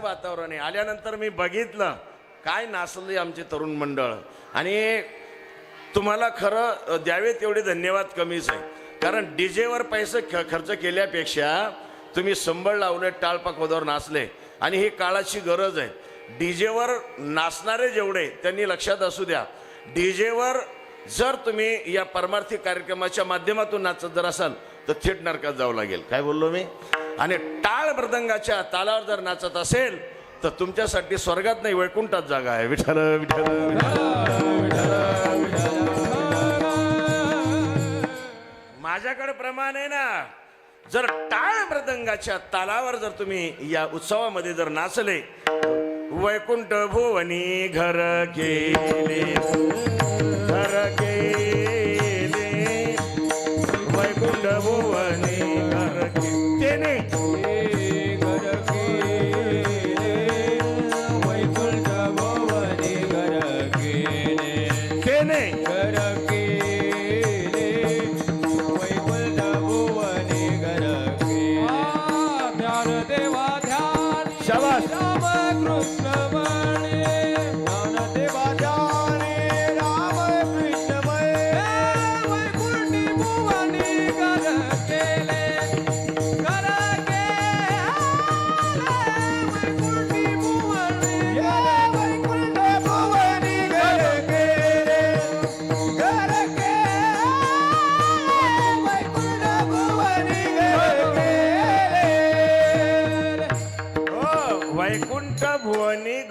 वातावरण आहे. आल्यानंतर मी बघितलं काय नाचले आमचे तरुण मंडळ. आणि तुम्हाला खरं द्यावे तेवढे धन्यवाद कमीच आहे कारण डीजेवर पैसे ख खर्च केल्यापेक्षा तुम्ही संबळ लावले टाळपाखोदावर नाचले आणि ही काळाची गरज आहे. डीजेवर नाचणारे जेवढे त्यांनी लक्षात असू द्या. डीजेवर जर तुम्ही या परमार्थी कार्यक्रमाच्या माध्यमातून नाचत जर असाल तर थेट नरकात जावं लागेल. काय बोललो मी? आणि टाळ मृदंगाच्या तालावर जर नाचत असेल तर तुमच्यासाठी स्वर्गात नाही वैकुंठात जागा आहे. विठ्ठल विठ्ठल माझ्याकडे प्रमाण आहे ना जर टाळ मृदंगाच्या तालावर जर तुम्ही या उत्सवामध्ये जर नाचले वैकुंठ भुवनी घर केले घर के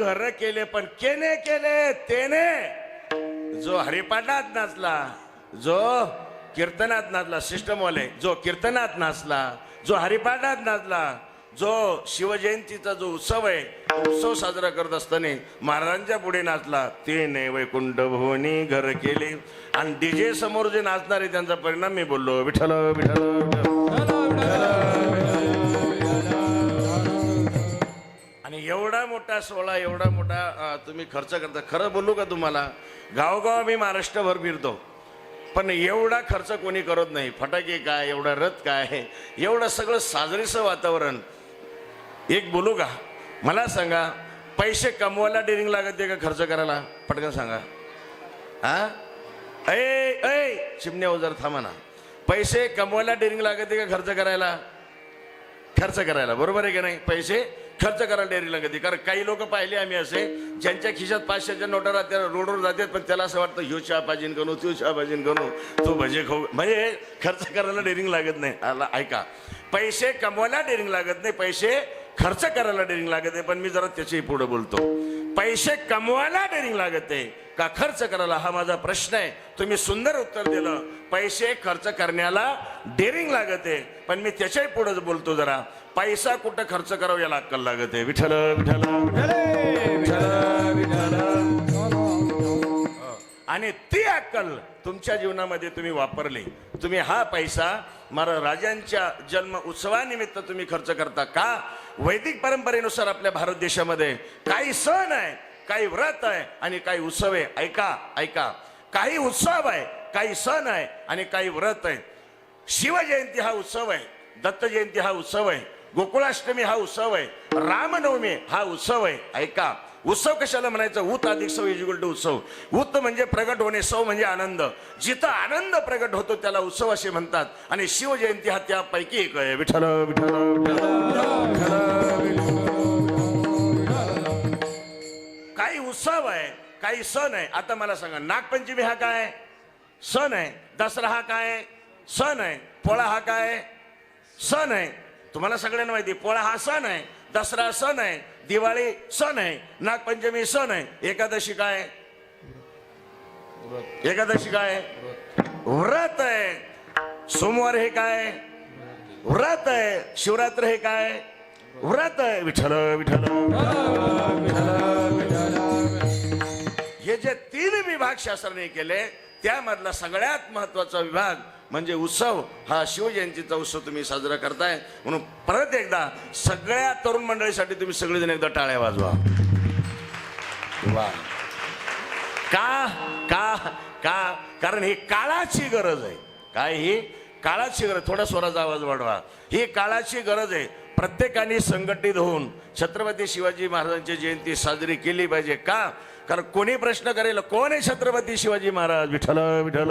घर केले पण केने केले तेने. जो हरिपाठात नाचला जो कीर्तनात नाचला सिस्टमवाले जो कीर्तनात नाचला जो हरिपाठात नाचला जो शिवजयंतीचा जो उत्सव आहे उत्सव साजरा करत असताना महाराजांच्या पुढे नाचला ते ने वैकुंठ भुवनी घर केले. आणि डीजे समोर जे नाचणार आहे त्यांचा परिणाम मी बोललो विठ्ठल विठ्ठल विठ्ठल. एवढा मोठा सोहळा एवढा मोठा तुम्ही खर्च करता. खरं बोलू का तुम्हाला? गावगाव मी महाराष्ट्रभर फिरतो. पण एवढा खर्च कोणी करत नाही. फटाके काय एवढा रथ काय? एवढं सगळं साजरीचं वातावरण. एक बोलू का? मला सांगा पैसे कमवायला डेरिंग लागत आहे का खर्च करायला? पटकन सांगा. हा? ऐ ऐ चिमण्या हो उजार थांबा ना. पैसे कमवायला डेरिंग लागत आहे का खर्च करायला? खर्च करायला. बरोबर आहे की नाही? पैसे खर्च करायला डेअरी लागते कारण काही लोक पाहिले आम्ही असे ज्यांच्या खिशात पाचशेच्या नोटा राहतात रोडवर जातात पण त्याला असं वाटतं ह्यो चहा पाजीन करू तू चहा पाजीन करू तू भजे खाऊ. म्हणजे खर्च करायला डेअरिंग लागत नाही. आला ऐका. पैसे कमवायला डेअरिंग लागत नाही पैसे खर्च करायला डेअरिंग लागत आहे पण मी जरा त्याच्याही पुढे बोलतो. पैसे कमवायला डेअरिंग लागत आहे का खर्च करायला? हा माझा प्रश्न आहे. तुम्ही सुंदर उत्तर दिलं. पैसे खर्च करण्याला डेअरिंग लागत आहे. पण मी त्याच्याही पुढे बोलतो जरा. पैसा कुठं खर्च करावं याला अक्कल लागत आहे? विठ्ठल विठ्ठल. आणि ती अक्कल तुमच्या जीवनामध्ये तुम्ही वापरली. तुम्ही हा पैसा मारा राजांच्या जन्म उत्सवानिमित्त तुम्ही खर्च करता का? वैदिक परंपरेनुसार आपल्या भारत देशामध्ये काही सण आहे काही व्रत आहे आणि काही उत्सव आहे. ऐका ऐका. काही उत्सव आहे काही सण आहे आणि काही व्रत आहे शिवजयंती हा उत्सव आहे दत्त जयंती हा उत्सव आहे. गोकुळाष्टमी हा उत्सव आहे. रामनवमी हा उत्सव आहे. ऐका उत्सव कशाला म्हणायचं? उत अधिक सव इजिकल टू उत्सव. उत म्हणजे प्रगट होणे सव म्हणजे आनंद. जिथं आनंद प्रगट होतो त्याला उत्सव असे म्हणतात. आणि शिवजयंती हा त्यापैकी एक आहे. विठ्ठल विठ्ठल विठ्ठल. काही उत्सव आहे काही सण आहे. आता मला सांगा नागपंचमी हा काय? सण आहे. दसरा हा काय? सण आहे. पोळा हा काय? सण आहे. तुम्हाला सगळ्यांना माहिती पोळा हा सण आहे दसरा सण आहे दिवाळी सण आहे नागपंचमी सण आहे. एकादशी काय? एकादशी काय? व्रत आहे. सोमवार हे काय? व्रत आहे. शिवरात्र हे काय? व्रत आहे. विठ्ठल विठ्ठल हे जे तीन विभाग शास्त्राने केले त्यामधला सगळ्यात महत्त्वाचा विभाग म्हणजे उत्सव हा शिवजयंतीचा उत्सव तुम्ही साजरा करताय. म्हणून परत एकदा सगळ्या तरुण मंडळीसाठी तुम्ही सगळेजण एकदा टाळ्या वाजवा. वा. का का का कारण ही काळाची गरज आहे. काय ही? काळाची गरज थोडा स्वराचा आवाज वाढवा. ही काळाची गरज आहे. प्रत्येकाने संघटित होऊन छत्रपती शिवाजी महाराजांची जयंती साजरी केली पाहिजे का? कारण कोणी प्रश्न करेल कोण आहे छत्रपती शिवाजी महाराज? विठ्ठल विठ्ठल.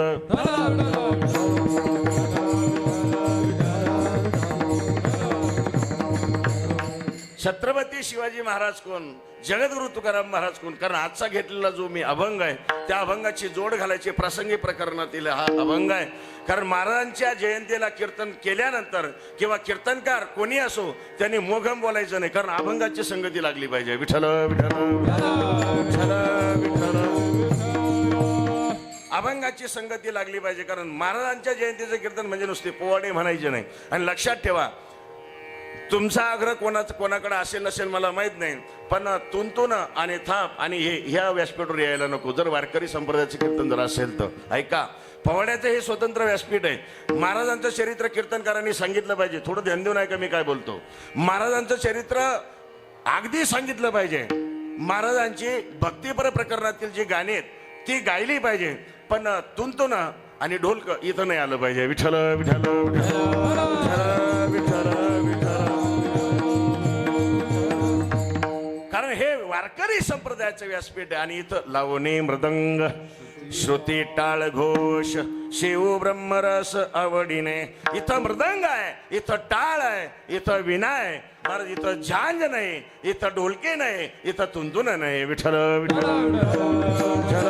छत्रपती शिवाजी महाराज कोण? जगद्गुरु तुकाराम महाराज कोण? कारण आजचा घेतलेला जो मी अभंग आहे त्या अभंगाची जोड घालायची प्रसंगी प्रकरणातील हा अभंग आहे. कारण महाराजांच्या जयंतीला कीर्तन केल्यानंतर किंवा कीर्तनकार कोणी असो त्यांनी मोघम बोलायचं नाही. कारण अभंगाची संगती लागली पाहिजे. विठ्ठल विठ्ठल विठ्ठल विठ्ठल. अभंगाची संगती लागली पाहिजे कारण महाराजांच्या जयंतीचं कीर्तन म्हणजे नुसते पोवाडे म्हणायचे नाही. आणि लक्षात ठेवा तुमचा आग्रह कोणाचा कोणाकडे असेल नसेल मला माहीत नाही पण तुंतून आणि थाप आणि हे ह्या व्यासपीठावर यायला नको. जर वारकरी संप्रदायाचं कीर्तन जर असेल तर. ऐका पवाड्याचं हे स्वतंत्र व्यासपीठ आहे. महाराजांचं चरित्र कीर्तनकारांनी सांगितलं पाहिजे. थोडं ध्यान देऊन ऐका मी काय बोलतो. महाराजांचं चरित्र अगदी सांगितलं पाहिजे. महाराजांची भक्तिपर प्रकरणातील जी गाणी आहेत ती गायली पाहिजे. पण तुंतून आणि ढोलक इथं नाही आलं पाहिजे. विठ्ठल विठ्ठल विठ्ठल विठ्ठल विठ्ठल कारण हे वारकरी संप्रदायाचं व्यासपीठ आहे. आणि इथं लावणी मृदंग श्रुती टाळ घोष शिव ब्रह्मरस आवडीने. इथं मृदंग आहे इथं टाळ आहे इथं विना आहे. महाराज इथं झांज नाही इथं ढोलके नाही इथं तुंतुन नाही. विठ्ठल विठ्ठल विठ्ठल.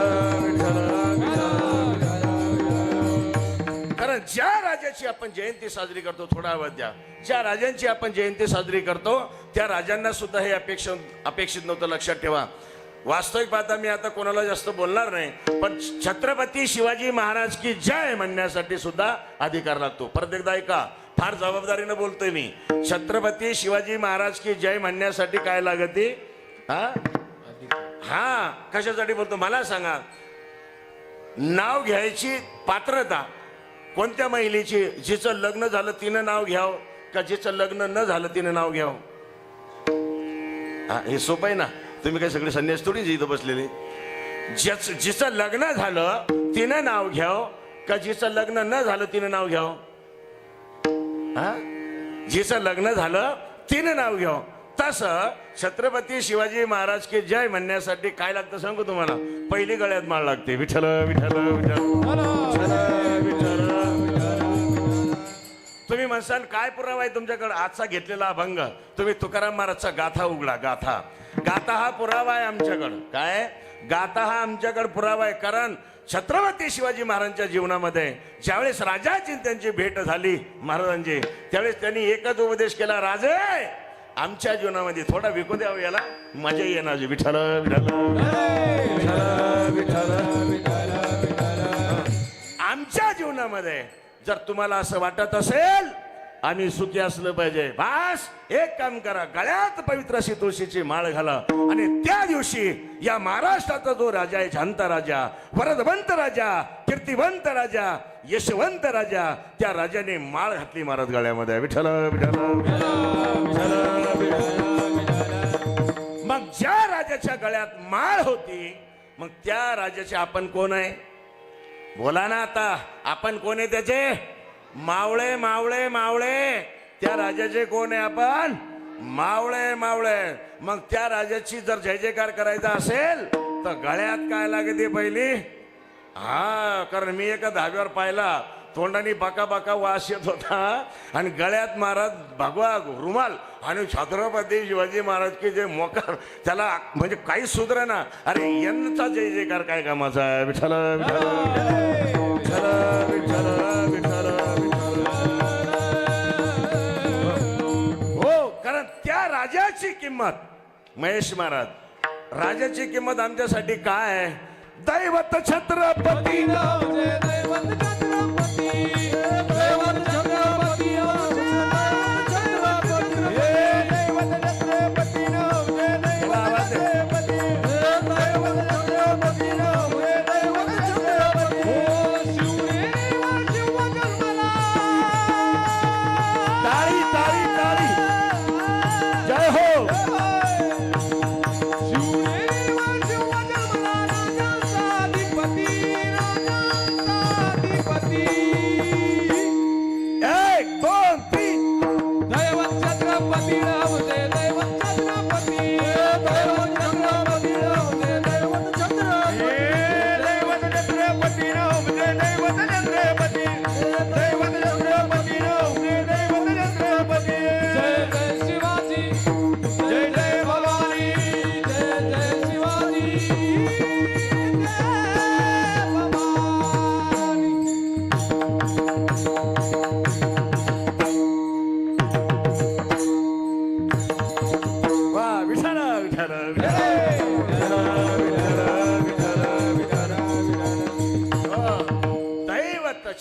ज्या राजाची आपण जयंती साजरी करतो थोडा आवाज द्या. ज्या राजांची आपण जयंती साजरी करतो त्या राजांना सुद्धा हे अपेक्षा अपेक्षित नव्हतं लक्षात ठेवा. वास्तविक पाहता मी आता कोणाला जास्त बोलणार नाही पण छत्रपती शिवाजी महाराज की जय म्हणण्यासाठी सुद्धा अधिकार लागतो. परत एकदा ऐका फार जबाबदारीनं बोलतोय मी. छत्रपती शिवाजी महाराज की जय म्हणण्यासाठी काय लागते? हा? हा कशासाठी बोलतो? मला सांगा. नाव घ्यायची पात्रता. कोणत्या महिलेची जिचं लग्न झालं तिनं नाव घ्याव का जिचं लग्न न झालं तिनं नाव घ्याव? हा हे सोपं आहे ना. तुम्ही काय सगळे संन्यास थोडी इथं बसलेले. ज्याच जिचं लग्न झालं तिनं नाव घ्याव का जिचं लग्न न झालं तिनं नाव घ्याव? हा? जिचं लग्न झालं तिनं नाव घ्याव. तसं छत्रपती शिवाजी महाराज की जय म्हणण्यासाठी काय लागतं सांगू तुम्हाला? पहिली गळ्यात माळ लागते. विठल विठ्ठल विठ्ठल. विठ्ठल तुम्ही काय पुरावा आहे तुमच्याकडे? आजचा घेतलेला अभंग. तुम्ही तुकाराम महाराजचा गाथा उघडा गाथा. गाथा हा पुरावा आहे आमच्याकडं. काय? गाथा हा आमच्याकडे पुरावा आहे. कारण छत्रपती शिवाजी महाराजांच्या जीवनामध्ये ज्यावेळेस राजाची त्यांची भेट झाली महाराजांची त्यावेळेस त्यांनी एकच उपदेश केला राजे आमच्या जीवनामध्ये थोडा विकू द्यावं हो याला. मजा येणार विठ्ठल विठ्ठल विठ्ठल. आमच्या जीवनामध्ये जर तुम्हाला असं वाटत असेल आम्ही सुखी असलं पाहिजे. बास एक काम करा. गळ्यात पवित्र अशी तुळशीची माळ घाला. आणि त्या दिवशी या महाराष्ट्राचा जो राजा आहे शांता राजा वरदवंत राजा कीर्तिवंत राजा यशवंत राजा त्या राजाने माळ घातली महाराज गळ्यामध्ये. विठ्ठल विठ्ठल विठ्ठल, विठ्ठल. मग ज्या राजाच्या गळ्यात माळ होती मग त्या राजाचे आपण कोण आहे? बोला ना आता आपण कोण आहे त्याचे? मावळे मावळे मावळे. त्या राजाचे कोण आहे आपण? मावळे मावळे. मग त्या राजाची जर जय जयकार करायचा असेल तर गळ्यात काय लागते पहिली? हा कारण मी एका धाब्यावर पाहिला. तोंडाने बाका बाका वास येत होता. आणि गळ्यात महाराज भगवा रुमाल. आणि छत्रपती शिवाजी महाराज की जे मोकार त्याला म्हणजे काहीच सुधरे ना. अरे यांचा जय जयकार काय कामाचा आहे? विठ्ठल विठ्ठल. त्या राजाची किंमत. महेश महाराज राजाची किंमत आमच्यासाठी काय आहे? दैवत छत्रपती. दैवत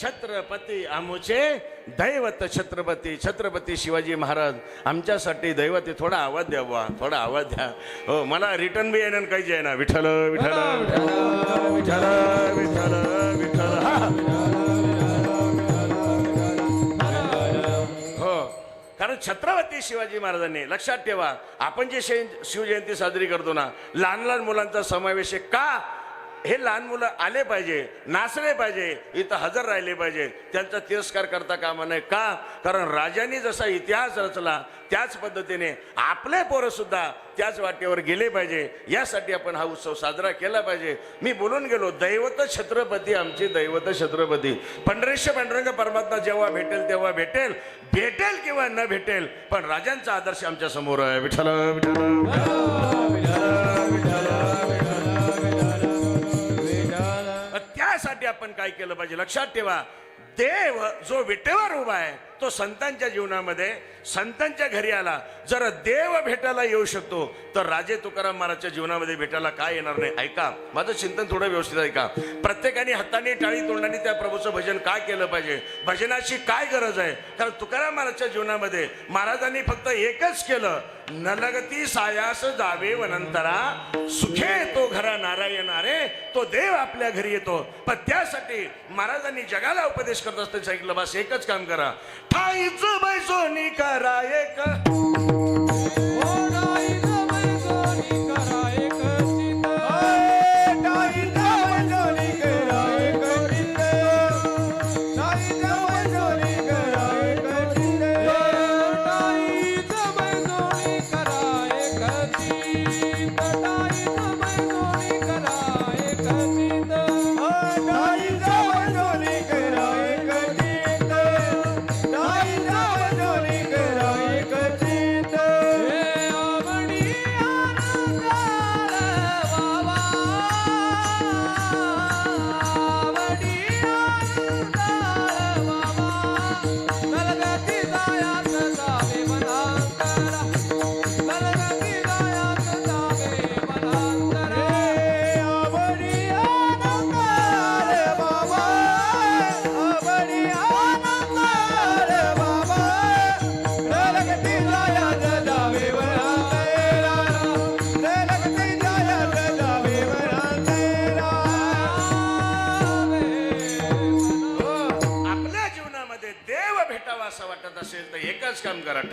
छत्रपती आमुचे दैवत छत्रपती छत्रपती शिवाजी महाराज आमच्यासाठी दैवत. थोडा आवाज द्या बुवा थोडा आवाज द्या हो मला रिटर्न बी येणार काही आहे ना विठ्ठल विठ्ठल विठ्ठल विठ्ठल विठ्ठल हा. कारण छत्रपती शिवाजी महाराजांनी लक्षात ठेवा आपण जे शिवजयंती साजरी करतो ना लहान लहान मुलांचा समावेश आहे का हे लहान मुलं आले पाहिजे नाचले पाहिजे इथं हजर राहिले पाहिजे. त्यांचा तिरस्कार करता कामा नये. का? कारण राजांनी जसा इतिहास रचला त्याच पद्धतीने आपले पोरंसुद्धा त्याच वाटेवर गेले पाहिजे. यासाठी आपण हा उत्सव साजरा केला पाहिजे. मी बोलून गेलो दैवत छत्रपती आमची दैवत छत्रपती. पंढरेश पांडुरंग परमात्मा जेव्हा भेटेल तेव्हा भेटेल. भेटेल किंवा न भेटेल पण राजांचा आदर्श आमच्यासमोर आहे. विठ्ठल विठ्ठल. आपण काय केलं पाहिजे? लक्षात ठेवा देव जो विटेवर उभा आहे तो संतांच्या जीवनामध्ये संतांच्या घरी आला. जर देव भेटायला येऊ शकतो तर राजे तुकाराम महाराजच्या जीवनामध्ये भेटायला काय येणार नाही? ऐका माझं चिंतन थोडं व्यवस्थित ऐका. प्रत्येकाने हाताने टाळी तोंडाने त्या प्रभूचं भजन काय केलं पाहिजे? भजनाची काय गरज आहे? कारण तुकाराम महाराजच्या जीवनामध्ये महाराजांनी फक्त एकच केलं नलगती सायास जावे वनंतरा. सुखे तो घरा नारायण रे तो देव आपल्या घरी येतो. पण त्यासाठी महाराजांनी जगाला उपदेश करत असताना सांगितलं बस एकच काम करा. ठाईच बैसोनी करा एक.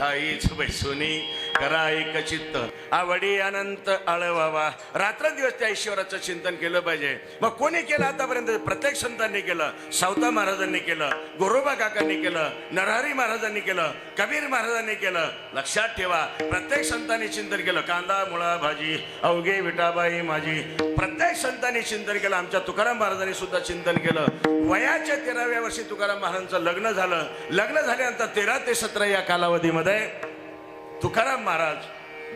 एकच काम करा करा एक चित्त आवडी अनंत आळवावा रात्रंदिवस त्या ईश्वराचं चिंतन केलं पाहिजे. मग कोणी केलं आतापर्यंत? प्रत्येक संतांनी केलं. सावता महाराजांनी केलं गोरोबा काकांनी केलं नरहरी महाराजांनी केलं कबीर महाराजांनी केलं. लक्षात ठेवा प्रत्येक संतांनी चिंतन केलं. कांदा मुळा भाजी अवघे विटाबाई माझी. प्रत्येक संतांनी चिंतन केलं. आमच्या तुकाराम महाराजांनी सुद्धा चिंतन केलं. वयाच्या तेराव्या वर्षी तुकाराम महाराजांचं लग्न झालं. लग्न झाल्यानंतर तेरा ते सतरा या कालावधीमध्ये तुकाराम महाराज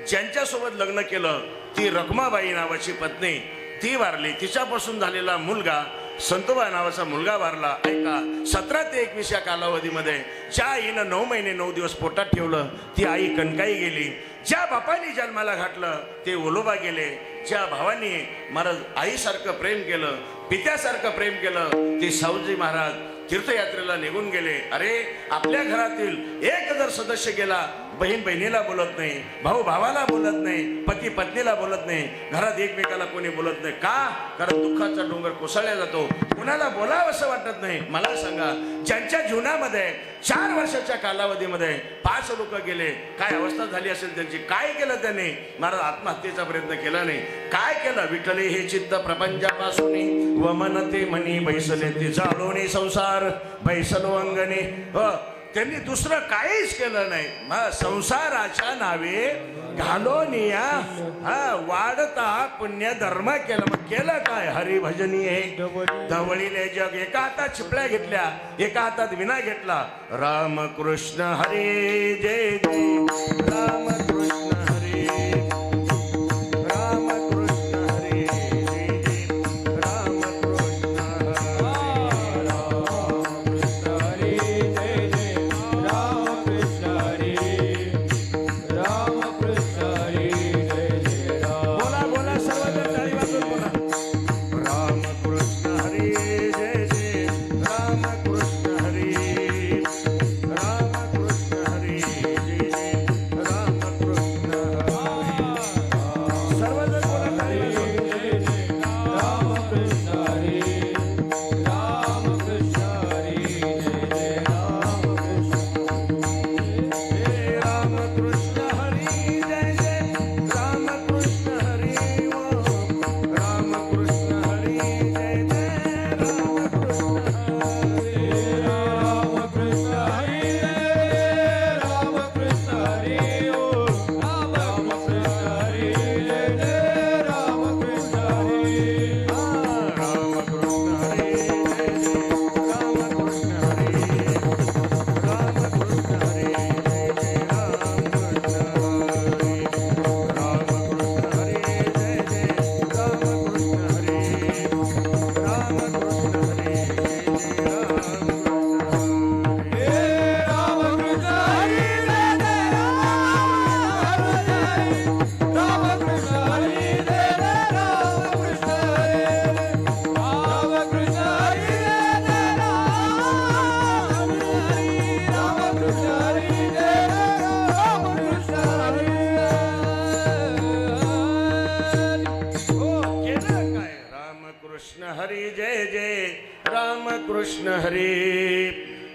ज्यांच्यासोबत लग्न केलं ती रखमाबाई नावाची पत्नी ती वारली. तिच्यापासून झालेला मुलगा संतोबा नावाचा मुलगा वारला. ऐका सतरा ते एकवीस या कालावधीमध्ये ज्या आईनं नऊ महिने नऊ दिवस पोटात ठेवलं ती आई कणकाई गेली. ज्या बापाने जन्माला घातलं ते ओलोबा गेले. ज्या भावानी महाराज आईसारखं प्रेम केलं पित्यासारखं प्रेम केलं ते सावजी महाराज तीर्थयात्रेला निघून गेले. अरे आपल्या घरातील एक जर सदस्य गेला बहीण बहिणीला बोलत नाही भाऊ भावाला बोलत नाही पती पत्नीला बोलत नाही घरात एकमेकाला कोणी बोलत नाही. का? कारण दुःखाचा डोंगर कोसळला जातो. कुणाला बोलावं असं वाटत नाही. मला सांगा ज्यांच्या जीवनामध्ये चार वर्षाच्या कालावधीमध्ये पाच लोक गेले काय अवस्था झाली असेल त्यांची? काय केलं त्यांनी? महाराज आत्महत्येचा प्रयत्न केला नाही. काय केलं? विठ्ठले हे चित्त प्रपंचापासून व मन ते म्हणी बैसले ते चालवणी संसार बैसलो अंगणे. हो, त्यांनी दुसरं काहीच केलं नाही. मग संसाराच्या नावे घालोनिया हा वाढता पुण्य धर्म केलं. मग केलं काय? हरिभजनी हे धवळीले जग एका हातात चिपळ्या घेतल्या एका हातात विना घेतला. राम कृष्ण हरे जय जय. राम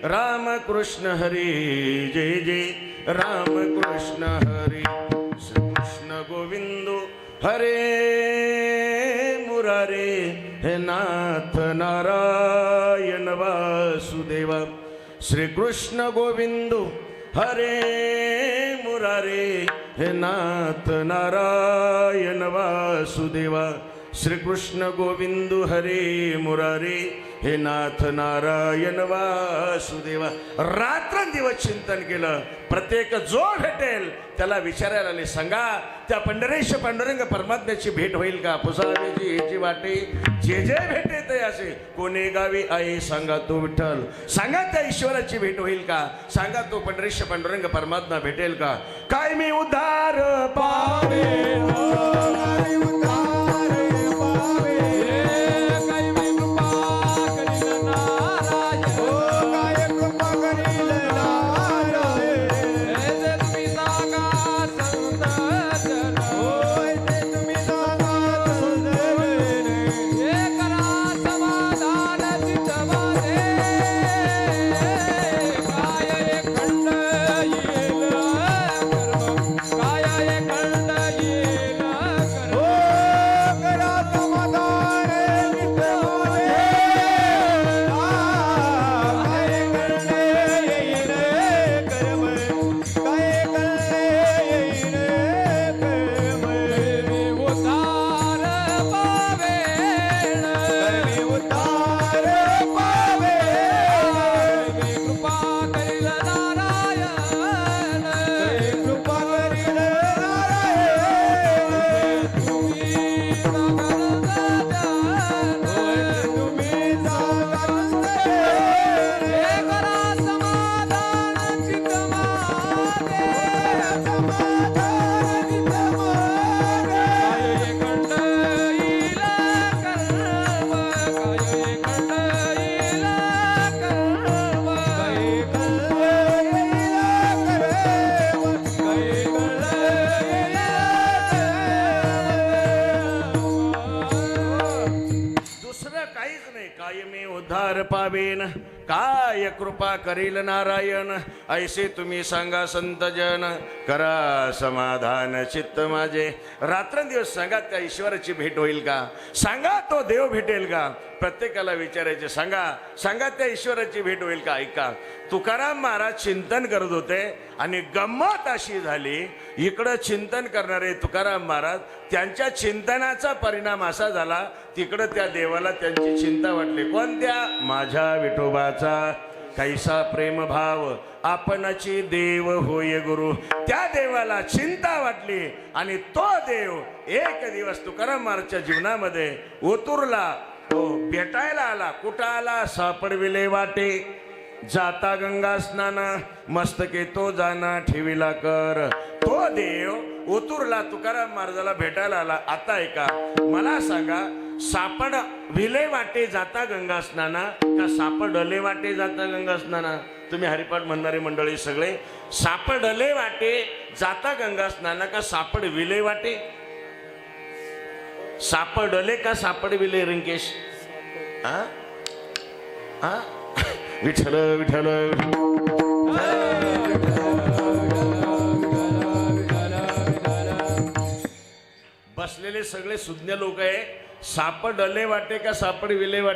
राम कृष्ण हरी जय जय। राम कृष्ण हरी श्री कृष्ण गोविंद। हरे मुरारे हे नाथ नारायण वासुदेवा। श्री कृष्ण गोविंद हरे मुरारे हे नाथ नारायण वासुदेवा। श्री कृष्ण गोविंद हरे मुरारे हे नाथ नारायण वासुदेवा. रात्रंदिवस चिंतन केलं प्रत्येक जो भेटेल त्याला विचारायला आले सांगा त्या पंढरेश पांडुरंग परमात्म्याची भेट होईल का? पुसावेची याची वाटे. जे जे भेटे ते असे. कोणी गावी आहे सांगा तो विठ्ठल. सांगा त्या ईश्वराची भेट होईल का? सांगा तो पंढरेश पांडुरंग परमात्मा भेटेल का? काय मी उद्धार पावे कृपा करील नारायण ऐसे तुम्ही सांगा संत जन. करा समाधान चित्त माझे. रात्रंदिवस सांगा त्या ईश्वराची भेट होईल का? सांगा तो देव भेटेल का? प्रत्येकाला विचारायचे सांगा सांगा त्या ईश्वराची भेट होईल का? ऐका. तुकाराम महाराज चिंतन करत होते आणि गंमत अशी झाली इकडं चिंतन करणारे तुकाराम महाराज त्यांच्या चिंतनाचा परिणाम असा झाला तिकडं त्या देवाला त्यांची चिंता वाटली. कोणत्या? माझ्या विठोबाचा. कैसा प्रेम भाव? आपणाची देव होय गुरु. त्या देवाला चिंता वाटली आणि तो देव एक दिवस तुकाराम महाराजच्या जीवनामध्ये उतरला. तो भेटायला आला. कुठं आला? सापडविले वाटे. जाता गंगा स्नाना मस्तके तो जाना ठेवीला कर. तो देव उतुरला. तुकाराम महाराजाला भेटायला आला. आता ऐका मला सांगा सापड विले वाटे जाता गंगा स्नाना का सापडले वाटे जाता गंगा स्नाना? तुम्ही हरिपाठ म्हणणारे मंडळी सगळे सापडले वाटे जाता गंगा स्नाना का सापड विले वाटे? सापडले का सापड विले रिंकेश? हा हा विठ्ठल विठ्ठल. बसलेले सगळे सुज्ञ लोक आहे. सापडले वाटे का सापड विले वाटे